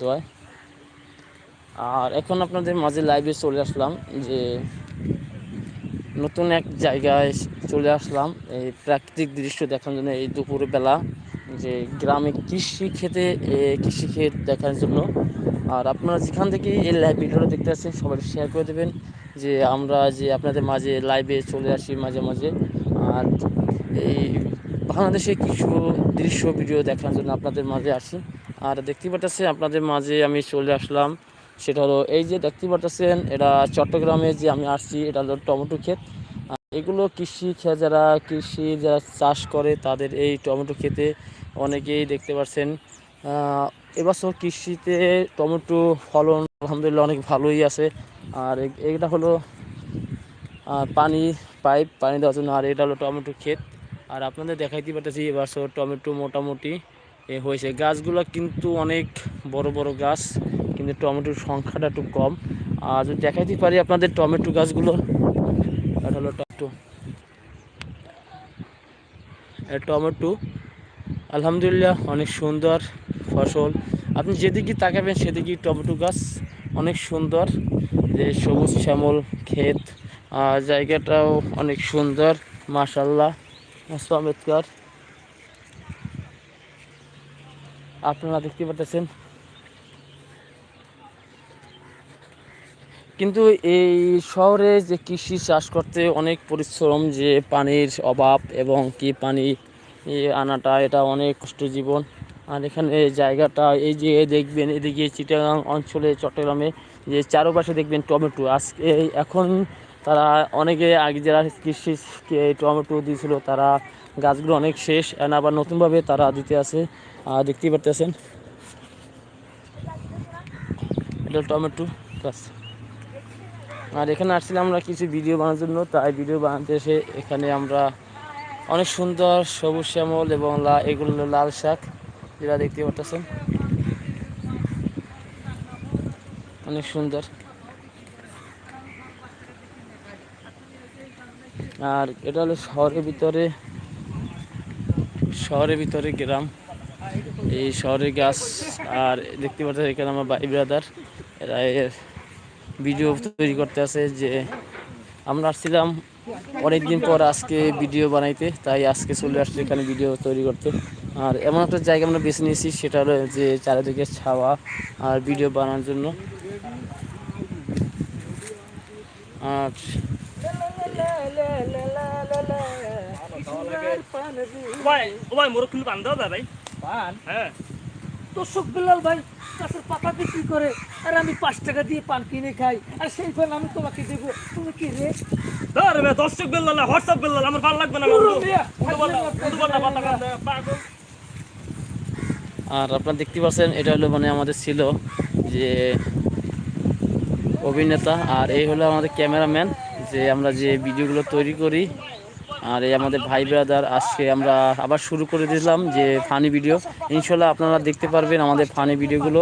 দোয়ায়। আর এখন আপনাদের মাঝে লাইভে চলে আসলাম যে নতুন এক জায়গায় চলে আসলাম। এই প্রাকৃতিক দৃশ্য দেখার জন্য এই দুপুরবেলা যে গ্রামে কৃষি খেতে কৃষি ক্ষেত দেখার জন্য। আর আপনারা যেখান থেকে এই লাইভ ভিডিওটা দেখতে আসছেন, সবাই শেয়ার করে দেবেন যে আমরা যে আপনাদের মাঝে লাইভে চলে আসি মাঝে মাঝে। আর এই বাংলাদেশে কিছু দৃশ্য, ভিডিও দেখার জন্য আপনাদের মাঝে আসি। আর দেখতে পাচ্ছেন আপনাদের মাঝে আমি চলে আসলাম। সেটা হলো এই যে দেখতে পাচ্ছেন এটা চট্টগ্রামে যে আমি আসছি, এটা হলো টমেটো ক্ষেত। এগুলো কৃষি ক্ষেত যারা, কৃষি যারা চাষ করে, তাদের এই টমেটো খেতে অনেকেই দেখতে পাচ্ছেন এবছর কৃষিতে টমেটো ফলন আলহামদুলিল্লাহ অনেক ভালোই আছে। আর এটা হলো পানি পাইপ, পানি দেওয়ার জন্য। আর এটা হলো টমেটো ক্ষেত। আর আপনাদের দেখাইতে পারতেছি এবছর টমেটো মোটামুটি এ হয়েছে। গাছগুলো কিন্তু অনেক বড় বড় গাছ, কিন্তু টমেটোর সংখ্যাটা একটু কম। আর যদি দেখাইতে পারি আপনাদের টমেটো গাছগুলো এটা হলো টমেটো। টমেটো, আলহামদুলিল্লাহ অনেক সুন্দর ফসল। আপনি যেদিকে তাকাবেন সেদিকেই টমেটো গাছ অনেক সুন্দর। যে সবুজ শ্যামল ক্ষেত জায়গাটাও অনেক সুন্দর মাশাল্লাহ চমৎকার আপনারা দেখতে পাচ্ছেন কিন্তু এই শহরে যে কৃষি চাষ করতে অনেক পরিশ্রম, যে পানির অভাব এবং কি পানি আনাটা, এটা অনেক কষ্ট জীবন। আর এখানে জায়গাটা, এই যে দেখবেন, এদিকে চিটাগাং অঞ্চলে, চট্টগ্রামে যে চারপাশে দেখবেন টমেটো। আজকে, এখন তারা অনেকে আগে যারা কৃষি টমেটো দিয়েছিল, তারা গাছগুলো অনেক শেষ and আবার নতুনভাবে তারা দিতে আছে দেখতেই পারতেছেন। এটা টমেটো গাছ। আর এখানে আসছিলাম আমরা কিছু ভিডিও বানানোর জন্য, তাই ভিডিও বানাতে এসে এখানে আমরা অনেক সুন্দর সবুজ শ্যামল এবং লা, এগুলো লাল শাক, যেটা দেখতে পারতেছেন। অনেক সুন্দর। আর এটা হলো শহরের ভিতরে শহরের ভিতরে গ্রাম। এই শহরের গাছ আর দেখতে পাচ্ছেন এখানে আমার ভাই ব্রাদার এরা এর ভিডিও তৈরি করতে আছে যে আমরা আসছিলাম অনেকদিন পর আজকে ভিডিও বানাইতে, তাই আজকে চলে আসছি এখানে ভিডিও তৈরি করতে। আর এমন একটা জায়গা আমরা বেছে নিয়েছি, সেটা হলো যে চারিদিকে ছাওয়া আর ভিডিও বানানোর জন্য। আর ভাই ও ভাই মোর কিন্তু বান্ধব ভাই পান? হ্যাঁ। দর্শক বেলাল ভাই গাছের পাতা বিক্রি করে আর আমি পাঁচ টাকা দিয়ে পান কিনে খাই আর সেই পান আমি তোমাকে দেবো তুমি কি রে? ধর বে দর্শক না হোয়াটসঅ্যাপ আমার ভালো লাগবে না আর আপনারা দেখতে পাচ্ছেন এটা হলো মানে আমাদের ছিল যে অভিনেতা আর এই হলো আমাদের ক্যামেরাম্যান যে আমরা যে ভিডিওগুলো তৈরি করি আর এই আমাদের ভাই ব্রাদার আজকে আমরা আবার শুরু করে দিলাম যে ফানি ভিডিও ইনশাল্লাহ আপনারা দেখতে পারবেন আমাদের ফানি ভিডিওগুলো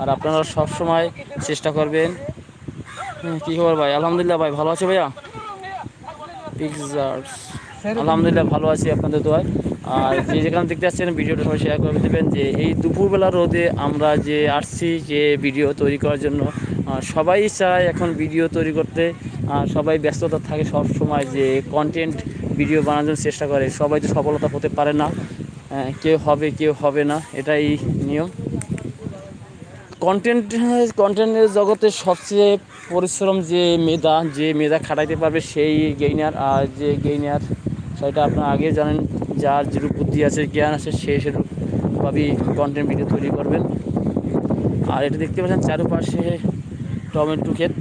আর আপনারা সব সময় চেষ্টা করবেন। হুম, কি খবর ভাই? আলহামদুলিল্লাহ ভাই ভালো আছে ভাইয়া? পিকজার্স আলহামদুলিল্লাহ ভালো আছি আপনাদের দোয়ায়। আর যে যেখানে দেখতে আসছেন ভিডিওটা সবাই শেয়ার করে দেবেন যে এই দুপুরবেলা রোদে আমরা যে আসছি যে ভিডিও তৈরি করার জন্য সবাই চায় এখন ভিডিও তৈরি করতে। সবাই ব্যস্ততা থাকে সব সময় যে কন্টেন্ট ভিডিও বানানোর চেষ্টা করে। সবাই তো সফলতা হতে পারে না। আহ, কেউ হবে কেউ হবে না। এটাই নিয়ম। কন্টেন্ট কন্টেন্টের জগতে সবচেয়ে পরিশ্রম যে মেধা যে মেধা খাটাইতে পারবে সেই গেইনার আর যে গেইনার সেটা আপনারা আগে জানেন। যার যেরূপ বুদ্ধি আছে জ্ঞান আছে সে সেরূপভাবেই কন্টেন্ট ভিডিও তৈরি করবেন। আর এটা দেখতে পাচ্ছেন চারপাশে টমেটো ক্ষেত।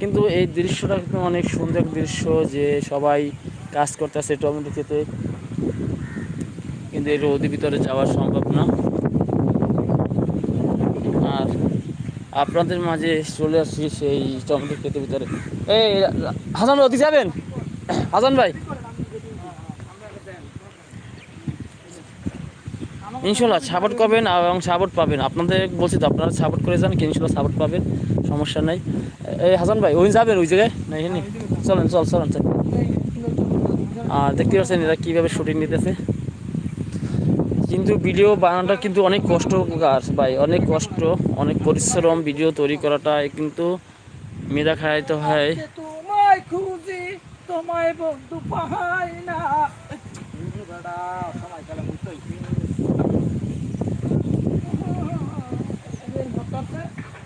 কিন্তু এই দৃশ্যটা অনেক সুন্দর দৃশ্য যে সবাই কাজ করতেছে টমেটো খেতে। কিন্তু এই রোদের ভিতরে যাওয়া সম্ভব না। আর আপনাদের মাঝে চলে আসছি সেই টমেটো খেতে ভিতরে। এই, হাসান ভাই যাবেন? হাসান ভাই। ইনশাল্লাহ সাপোর্ট করবেন এবং সাপোর্ট পাবেন। আপনাদের বলছি তো, আপনারা সাপোর্ট করে যান ইনশাল্লাহ সাপোর্ট পাবেন? সমস্যা নাই। এই, হাসান ভাই, ওই যাবেন ওই জায়গায়? না? এখানে চলেন, চল চলেন, চল। আর দেখতে পাচ্ছেন এরা কীভাবে শুটিং নিতেছে। কিন্তু ভিডিও বানানোটা কিন্তু অনেক কষ্ট কাজ ভাই, অনেক কষ্ট, অনেক পরিশ্রম ভিডিও তৈরি করাটা কিন্তু মেধা খাইতে হয়।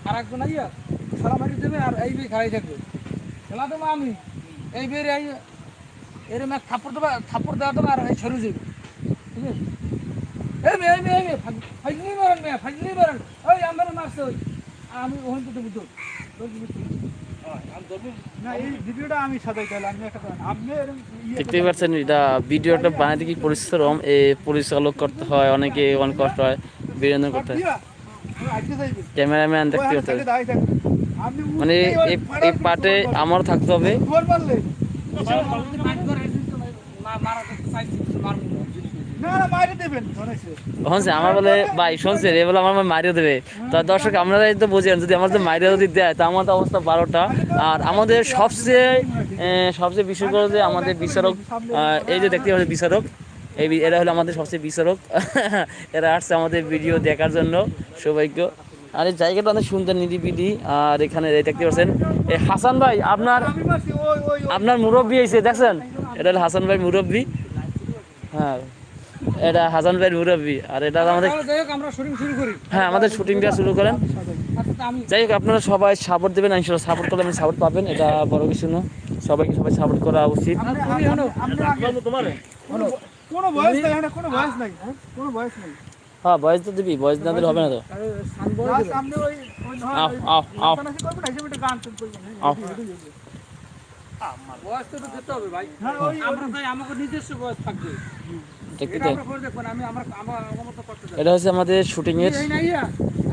আর একজন আইয়া সারা দেবে আর এই খাই থাকবে। খেলা দেবো আমি। এই এই এরম এক থাপ্পড় দেবে থাপ্পড় দেওয়া দেবে আর সরে যাবে এই মে এই মে মে ফাইজলি মারেন মে ফাইজলি মারেন ওই আমার মারছে ওই। আমি ওখান থেকে বুঝতো ইয়ে দেখতেই পাচ্ছেন এটা ভিডিওটা বানাতে কি পরিশ্রম এ পরিচালক করতে হয় অনেকে অনেক কষ্ট হয় বিনোদন করতে হয়। ক্যামেরাম্যান ওই দেখতে হাতে হবে মানে এই পার্টে গোল থাকতে হবে গোল মারলে। না না বাইরে দেবেন শোনাইছে শুনছে আমার বলে ভাই শুনছে এ বলে আমার মারিয়ে দেবে। তা দর্শক আপনারাই তো বুঝেন যদি আমার মারিয়ে যদি দেয় তা আমার তো অবস্থা বারোটা। আর আমাদের সবচেয়ে সবচেয়ে বিশেষ করে যে আমাদের বিচারক এই যে দেখতে পাচ্ছি বিচারক এই এরা হলো আমাদের সবচেয়ে বিচারক। এরা আসছে আমাদের ভিডিও দেখার জন্য সৌভাগ্য। আর এই জায়গাটা অনেক সুন্দর নিরিবিলি। আর এখানে দেখতে পাচ্ছেন হাসান ভাই আপনার। আপনার মুরব্বী এসে দেখছেন? এটা হলো হাসান ভাই মুরব্বী। হ্যাঁ। এটা হাসান ভাইয়ের মুরব্বী আর এটা আমাদের আমরা শুটিং শুরু করি। হ্যাঁ আমাদের শুটিংটা শুরু করেন। আচ্ছা তা আমি যাই হোক আপনারা সবাই সাপোর্ট দেবেন ইনশাল্লাহ সাপোর্ট করলে আমি সাপোর্ট পাবেন এটা বড় কিছু না। সবাইকে সবাই সাপোর্ট করা উচিত। আপনি- তুমি হলো আপনি আগে- তোমার? কোনো ভয়েস নাই কোনো ভয়েস নাই হ্যাঁ? কোনো ভয়েস নাই। হ্যাঁ বয়স তো দিবি বয়স না দিলে হবে না তো। Last আপনি ওই এটা হচ্ছে আমাদের শুটিং এর এই নাই এই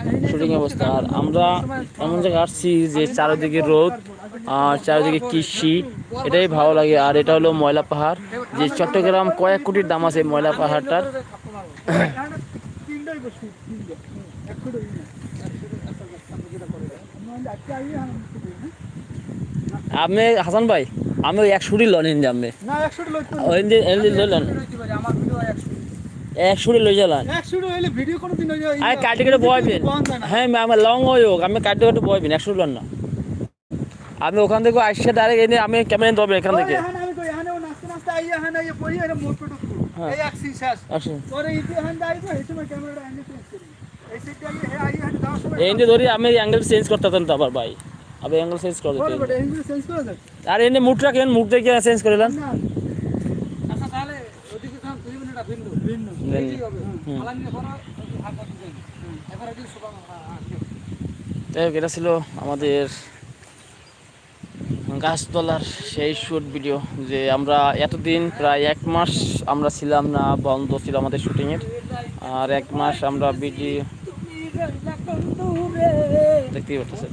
নাই শুটিং অবস্থা। আর আমরা এমন জায়গায় আসছি যে চারিদিকে রোদ, আর চারিদিকে কৃষি, এটাই ভালো লাগে। আর এটা হলো ময়লা পাহাড়। যে চট্টগ্রাম কয়েক কোটির দাম আছে ময়লা পাহাড়টার এখানে তিনটাই বসছি, তিনটা। এক ফুট ওই না। আমরা আজকে আইয়ে হ্যাঁ, আপনি হাসান ভাই আমি ওই এক শুটি লন হিন্দি আপনি। একশোটা লইলেন। একশো এক শুটি লই যালান একশোটা হইলে ভিডিও কোনোদিন ওই যে- আরে কাটি কেটে বয়বেন হ্যাঁ আমার লং হয়ে হোক আমি কাটি কেটে বয়বেন একশো লন না। আমি ওখান থেকে আসছে ডাইরেক্ট এনে আমি ক্যামেরা ধরবেন এখান থেকে। আমি। এই ধরি আমি অ্যাঙ্গেল চেঞ্জ করতে তো আবার ভাই। আবার অ্যাঙ্গেল চেঞ্জ করে দিতে চেঞ্জ করা? আর এনে মুখ রাখেন মুখ দেখে চেঞ্জ করে দেন আচ্ছা তাহলে ওদিকে ভিন্ন ভিন্ন। হবে হাত দিবেন এবারে এটা ছিল আমাদের গাছতলার সেই শুট ভিডিও যে আমরা এতদিন প্রায় এক মাস আমরা ছিলাম না বন্ধ ছিল আমাদের শুটিংয়ের আর এক মাস আমরা কন্দুরে দেখতেই পাচ্ছেন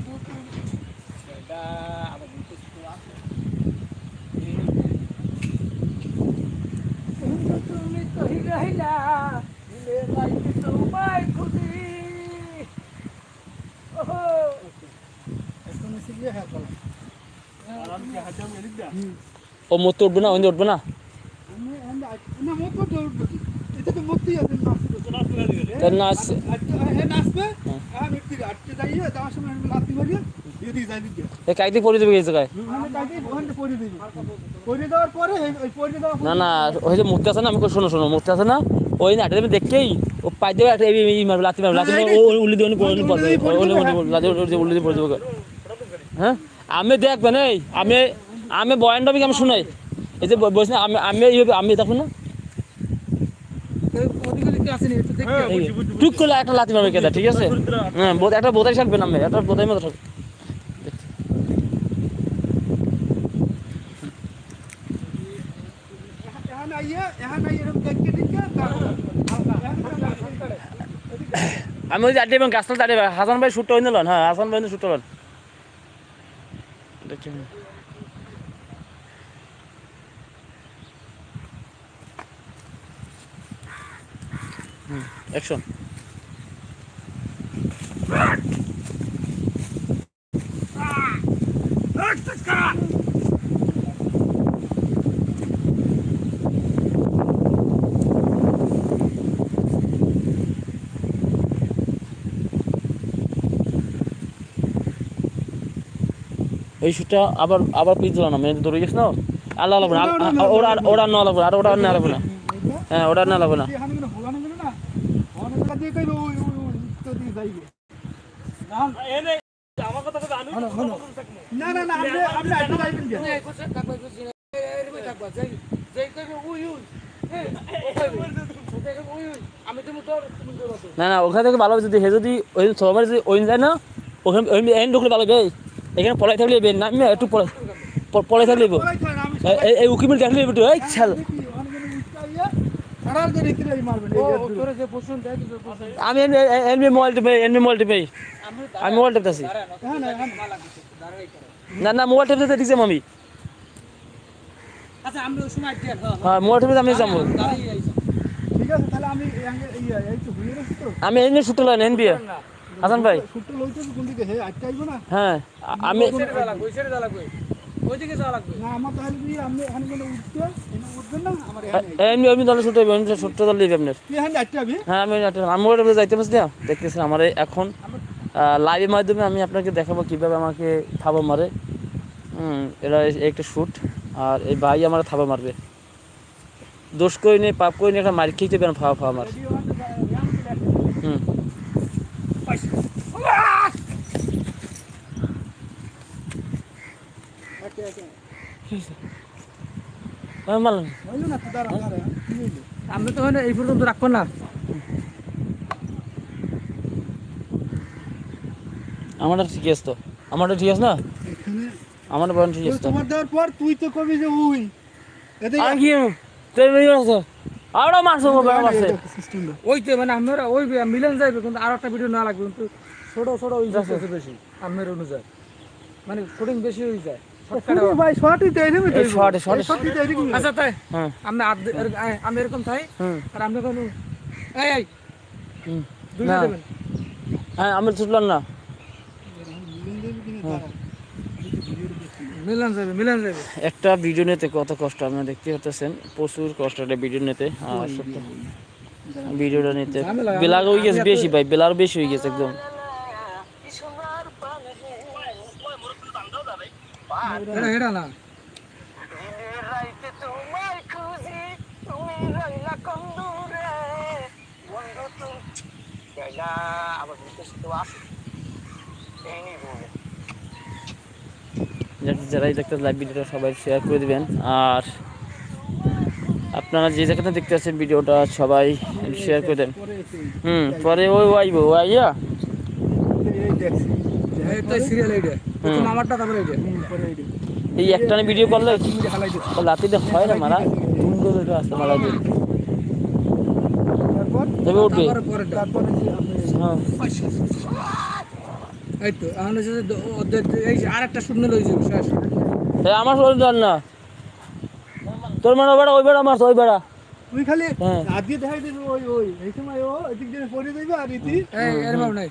কহি রহিলা দিলে লাইকে তোমায় হ্যাঁ, চলো। ও মতো উঠবে না ওই উঠবে না না, নাচবে, পরে- না না, ওই যে আছে না, আমি শোনো শোনো আছে না, ওই তুমি ও পাই এই লাতি লাতি ও হ্যাঁ? আমি আমি আমি বয়ান টপিক আমি শুনাই। এই যে বলছি না, আমি আমি এইভাবে আমি দেখুন না? টুক করলে একটা লাতি মারবে কেদা ঠিক আছে? হ্যাঁ একটা থাকবে না, আমি, একটা বোধাই মতো থাকবে এখানে আইয়ে, এখানে আইয়ে এরকম দেখকে দেখকে, তারপরে হালকা, হালকা, হালকা। আমি ওই যে গাছটা দাঁড়িয়ে হাসান ভাই শুটটা হয়ে নিলেন হ্যাঁ হাসান ভাই শুটটা হলেন অ্যাকশন ওই শুটটা আবার আবার পিস দিল না মেয়ে দৌড়ে গেছ না আল্লাহ লাগবে না না, না, না, ওরা ওরা না লাগবে আর ওরা না লাগবে না হ্যাঁ ওরা না লাগবে না না। না না না আপনি এই এই এই, অত। না না ওখান থেকে ভালো যদি হে যদি ওই সবার যদি ওই যায় না ওখানে ওই এন ঢুকলে ভালো হবে এখানে পলাই থাকলে হবে না আমি একটু পলাই পলাই থাকলে এই- এই উকিমিল দেখলে একটু এই ছাল। আমি এনবি মোবাইল টিপে এনবি মোবাইল টিপে আমি মোবাইল টিপতেছি না, হ্যাঁ না হ্যাঁ মোবাইল টিপতে আমি আচ্ছা, আমি সময় দিয়ে, হ্যাঁ, হ্যাঁ। মোবাইল টিপতে আমি যাব। দাঁড়াই আইছি। ঠিক আছে তাহলে আমি এই- এই- এই তো ঘুরে গেছি তো? আমি এনবি শুটে লাইন এনবি হাসান ভাই। ছুট্টো লইতে কোন দিকে? হে আটটা আইবো না? হ্যাঁ আমি ওই সাইডে যাওয়া লাগবে, ওই সাইডে যাওয়া লাগবে। ওইদিকে যাওয়া লাগবে। না আমার তাহলে কি আপনি এখানে কোনো উঠতে? এখানে উঠবেন না? আমার এখানে এনবি আমি দলে শুটে এনবি শুটে আপনার। হ্যাঁ আমি আমি মোবাইল যাইতে পারছি না। দেখতেছি আমার এখন লাইভের মাধ্যমে আমি আপনাকে দেখাবো কীভাবে আমাকে থাবা মারে। হুম এটা একটা শ্যুট আর এই ভাই আমার থাবা মারবে। দোষ করি নেই পাপ করি নেই একটা মার খেতে পেন ফাওয়া ফাওয়া মার হুম আমি মারলাম তো এই পর্যন্ত রাখব না। আমারটা ঠিক আছে তো। আমারটা ঠিক আছে না? এখানে আমার বয়ান ঠিক আছে তোমার দেওয়ার পর তুই তো কবি যে উই। এতে আর কি তুই বেরিয়ে আসো আরও মারছো ওই তো মানে আমরা ওই মিলন যাইবে কিন্তু আর একটা ভিডিও না লাগবে কিন্তু ছোট ছোট ওই বেশি আমের অনুযায়ী। মানে শুটিং বেশি হয়ে যায়। ভাই শর্টই তো এরকম এই শর্টে শর্টে শর্টই তো এরকম আচ্ছা তাই? হ্যাঁ। আমি আদ- এর- আ- আমি এরকম তাই? আর আপনি কোন এই এই। দুইটা দেবেন। হ্যাঁ আমি ছুটলাম না। মিলন যাবে মিলন যাবে। একটা ভিডিও নিতে কত কষ্ট আপনারা দেখতে পাচ্ছেন প্রচুর কষ্ট একটা ভিডিও নিতে। ভিডিওটা নিতে। বেলার হয়ে গেছে বেশি ভাই বেলার বেশি হয়ে গেছে একদম। এটা এটা না। যারা- যারাই দেখতে লাইভ ভিডিওটা সবাই শেয়ার করে দিবেন। আর আপনারা যে যেখানে দেখতে পাচ্ছেন ভিডিওটা সবাই শেয়ার করে দেন। হুম পরে ওই আইবো ও আইয়া? এই দেখছি। এই তো সিরিয়াল এইটা প্রথম আমারটা তারপরে এইটা এই একটা ভিডিও করলে হয় না মারা? তুমি করে এটা আসতে মারা দিন তবে উঠবে। তারপরে পরেরটা তারপরে যে আপনি হ্যাঁ। আমার শরীর না। তোর মানে বেড়া ওই বেড়া মারছ ওই বেড়া। তুই খালি হ্যাঁ। হাত দিয়ে দেখাই দিবি ওই ওই এই সময় ও এদিক দিয়ে পরে যাইবে আর ইতি এই নাই।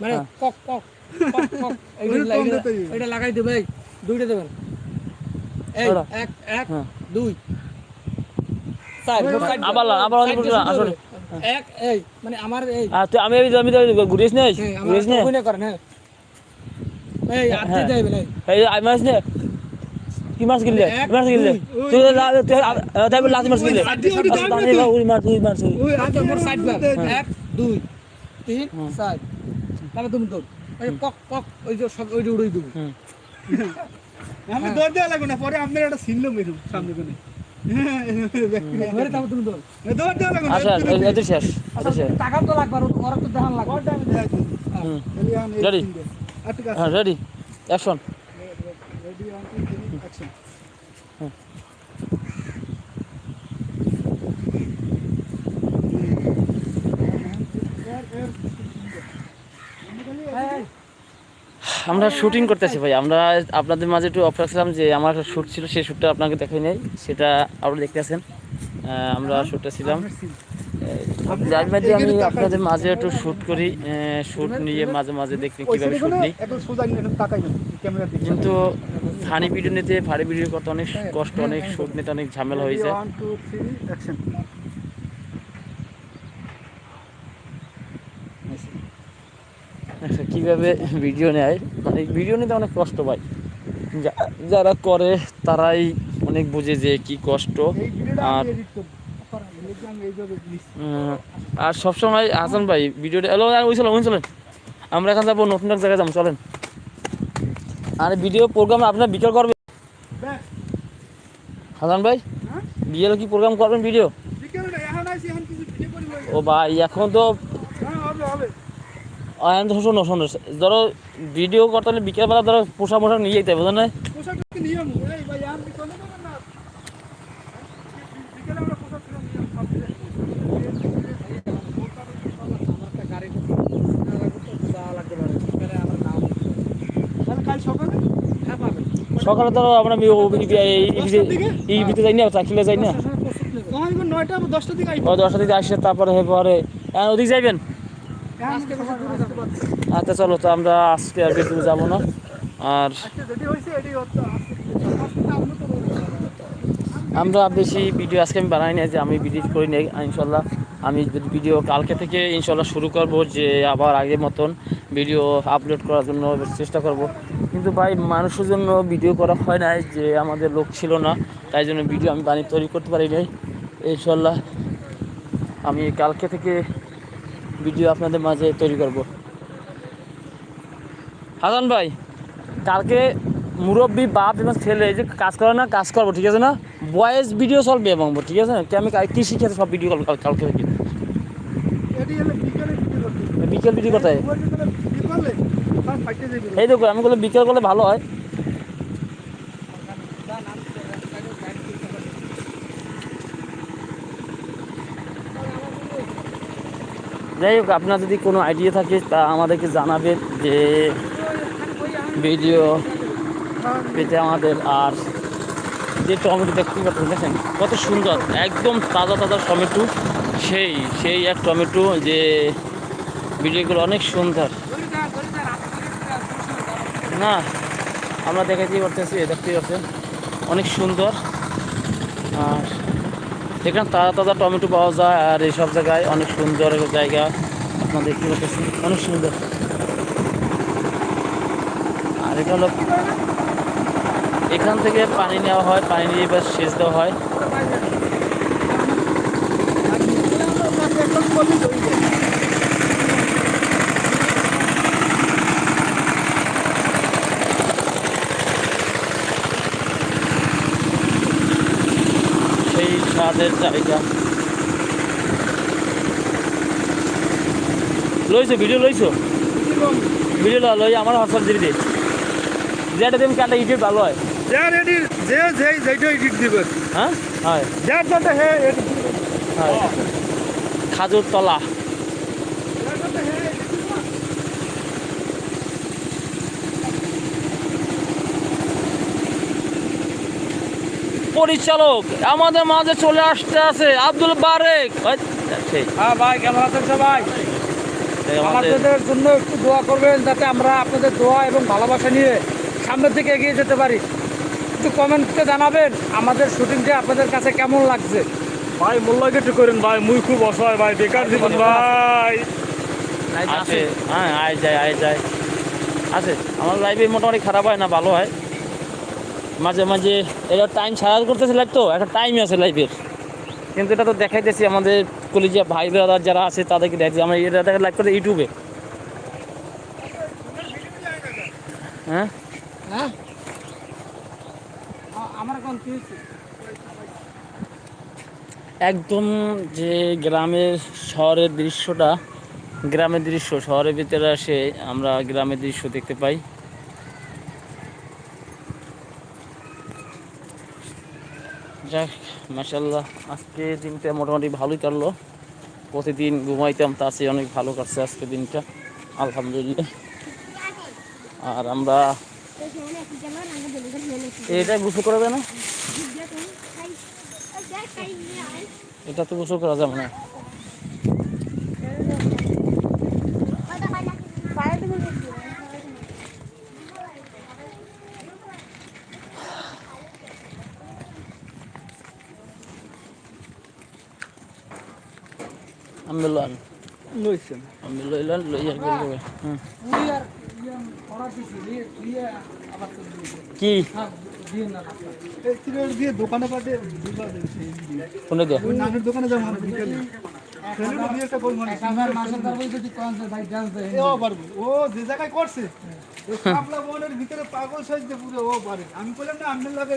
মানে কক কক। ওই লাগাই- দেবে দুইটা দেবেন। এই এক এক হ্যাঁ। দুই। চার মোট চারটা। আবার আবার অনেক চারটা বড় শুধু আসলে। এক এই মানে আমার এই তুই আমি আমি ঘুরিস নে হ্যাঁ, ঘুরিস নে করেন হ্যাঁ। এই হাত দিয়ে দেবেন এই। এই আমি মারছ নে। কি মাছ কিনলে? তুই তাই বলে লাতি মাছ। ওই মার এক দুই তিন চার। তাহলে তুমি দৌড় ওই কক কক ওই যে সব ওই যে উড়াই দেবো। আমি দৌড় দেওয়া লাগবে না পরে আপনার একটা ছিল মেরু সামনে কোনে। ধরে তারপর তুমি দৌড়। দৌড় দেওয়া লাগবে না আচ্ছা শেষ। টাকা তো লাগবে ওরা তো দেখান লাগবে। হুম। আছে। হ্যাঁ ready action ready one two three action আমরা শুটিং করতেছি ভাই আমরা আপনাদের মাঝে একটু অফার ছিলাম যে আমার একটা শ্যুট ছিল সেই শ্যুটটা আপনাকে দেখাই নাই সেটা আপনারা দেখতে আছেন। আমরা শ্যুটটা ছিলাম। যার মাঝে আমি আপনাদের মাঝে একটু শ্যুট করি শ্যুট নিয়ে মাঝে মাঝে দেখি কীভাবে শ্যুট নিই। কিন্তু ফানি ভিডিও নিতে ফানি ভিডিও করতে অনেক কষ্ট অনেক শ্যুট নিতে অনেক ঝামেলা হয়ে যায় ওয়ান টু থ্রি অ্যাকশন কীভাবে ভিডিও নেয়? মানে ভিডিও নিতে অনেক কষ্ট পায় যা- যারা করে তারাই অনেক বুঝে যে কি কষ্ট। আর করব আর সবসময় হাসান ভাই ভিডিওটা এলো ওই চলেন ওই চলেন। আমরা এখন যাব নতুন এক জায়গায় যাব চলেন। আর ভিডিও প্রোগ্রাম আপনার বিকেল ব্যাস। হাসান ভাই হ্যাঁ? বিকেলে কি প্রোগ্রাম করবেন ভিডিও। ও ভাই এখন তো শোনো শোনো ধরো ভিডিও করতে হলে বিকেলবেলা ধরো পোশাক মোশাক নিয়ে যেতে হবে বুঝলেন সকালে হ্যাঁ ধরো আমরা যাই না চাকরিলে যাই না? দশটার দিকে। আইব দশটা দিকে আসে তারপরে পরে এখন ওদিক যাইবেন? আচ্ছা চলো তো আমরা আজকে আর বেশি যাব না। আর না আমরা বেশি ভিডিও আজকে আমি বানাই না যে আমি ভিডিও করি নাই ইনশাল্লাহ। আমি ভিডিও কালকে থেকে ইনশাল্লাহ শুরু করব যে আবার আগের মতন ভিডিও আপলোড করার জন্য চেষ্টা করব। কিন্তু ভাই মানুষের জন্য ভিডিও করা হয় নাই যে আমাদের লোক ছিল না তাই জন্য ভিডিও আমি বানিয়ে তৈরি করতে পারি নাই। ইনশাল্লাহ আমি কালকে থেকে ভিডিও আপনাদের মাঝে তৈরি করব। হাসান ভাই, কালকে মুরব্বী বাপ এবং ছেলে যে কাজ করে না, কাজ করব, ঠিক আছে না? বয়েস ভিডিও চলবে এবং, ঠিক আছে? না কি আমি কৃষি ক্ষেত্রে সব ভিডিও করব কালকে থেকে করতে বিকেল ভিডিও যাবে এই দেখো, আমি বললাম বিকেল করলে ভালো হয়। যাই হোক, আপনার যদি কোনো আইডিয়া থাকে, তা আমাদেরকে জানাবেন যে ভিডিও পেতে আমাদের আর যে টমেটো দেখতে পাচ্ছেন, দেখেন কত সুন্দর, একদম তাজা তাজা টমেটো। সেই সেই এক টমেটো যে ভিডিওগুলো অনেক সুন্দর। না, আমরা দেখাতেই পারতেছি, দেখতেই পাচ্ছেন, অনেক সুন্দর। আর এখানে তাজা তাজা টমেটো পাওয়া যায় আর এইসব জায়গায় অনেক সুন্দর জায়গা। আপনার দেখতে পাচ্ছেন, অনেক সুন্দর। আর এটা হলো এখান থেকে পানি নেওয়া হয়, পানি নিয়ে এবার সেচ দেওয়া হয়। স্বাদের জায়গা লইছো ভিডিও লইছো? ভিডিও লই আমার হোয়াটসঅ্যাপ দিয়ে দে। যেটা দিন কাটা ইডিট ভালো হয়। যার এডিট যে যে যেটা এডিট দিবে। হ্যাঁ? হয়। যার যাতে হে এডিট খাজুর তলা যার যাতে হে এডিট দিবে পরিচালক আমাদের মাঝে চলে আসতে আছে আব্দুল বারেক। হ্যাঁ ভাই কেমন আছেন সবাই? আমাদের জন্য একটু দোয়া করবেন যাতে আমরা আপনাদের দোয়া এবং ভালোবাসা নিয়ে সামনের দিকে এগিয়ে যেতে পারি। একটু কমেন্টে জানাবেন আমাদের শুটিংটা আপনাদের কাছে কেমন লাগছে। ভাই মূল্যায় একটু করেন ভাই মুই খুব অসহায় ভাই বেকার জীবন ভাই। আছে। হ্যাঁ আয় যায় আয় যায়। আছে আমার লাইফে মোটামুটি খারাপ হয় না ভালো হয়। মাঝে মাঝে এটা টাইম ছাড়া করতেছে লাইফ তো একটা টাইম আছে লাইফের কিন্তু এটা তো দেখাইতেছি আমাদের কলেজিয়া ভাই দাদা যারা আছে তাদেরকে দেখছি আমরা এটা দেখা লাইভ করতে ইউটিউবে হ্যাঁ? হ্যাঁ? আমার একদম যে গ্রামের শহরের দৃশ্যটা গ্রামের দৃশ্য শহরের ভিতরে আসে আমরা গ্রামের দৃশ্য দেখতে পাই। যাক মাসাল্লাহ আজকে দিনটা মোটামুটি ভালোই কাটলো। প্রতিদিন ঘুমাইতাম, তা সে অনেক ভালো কাটছে আজকে দিনটা। আলহামদুলিল্লাহ। আর আমরা এটা গোসল করা যায় না? এটা তো গোসল করা যাবে না আন্দোলন লইছেন আমি লইলাম লইয়া গেল উনি আর ইয়ে অর্ডার দিছি দিয়ে দিয়ে আবার করে দিয়েছে কি হ্যাঁ দিয়ে না এই সিগারেট দিয়ে দোকানে পাঠে দিবা সেই দিয়ে। ফোনে দিয়া ওই নানুর দোকানে যাব আমরা বিকেলে ছেলেটা দিয়ে একটা গোল মারি এক হাজার মাসের তারপরে যদি কম ভাই ডান্স দেয় ও ও যে জায়গায় করছে পাগল সাজতে পুরো ও পারে আমি বললাম না আপনার লাগে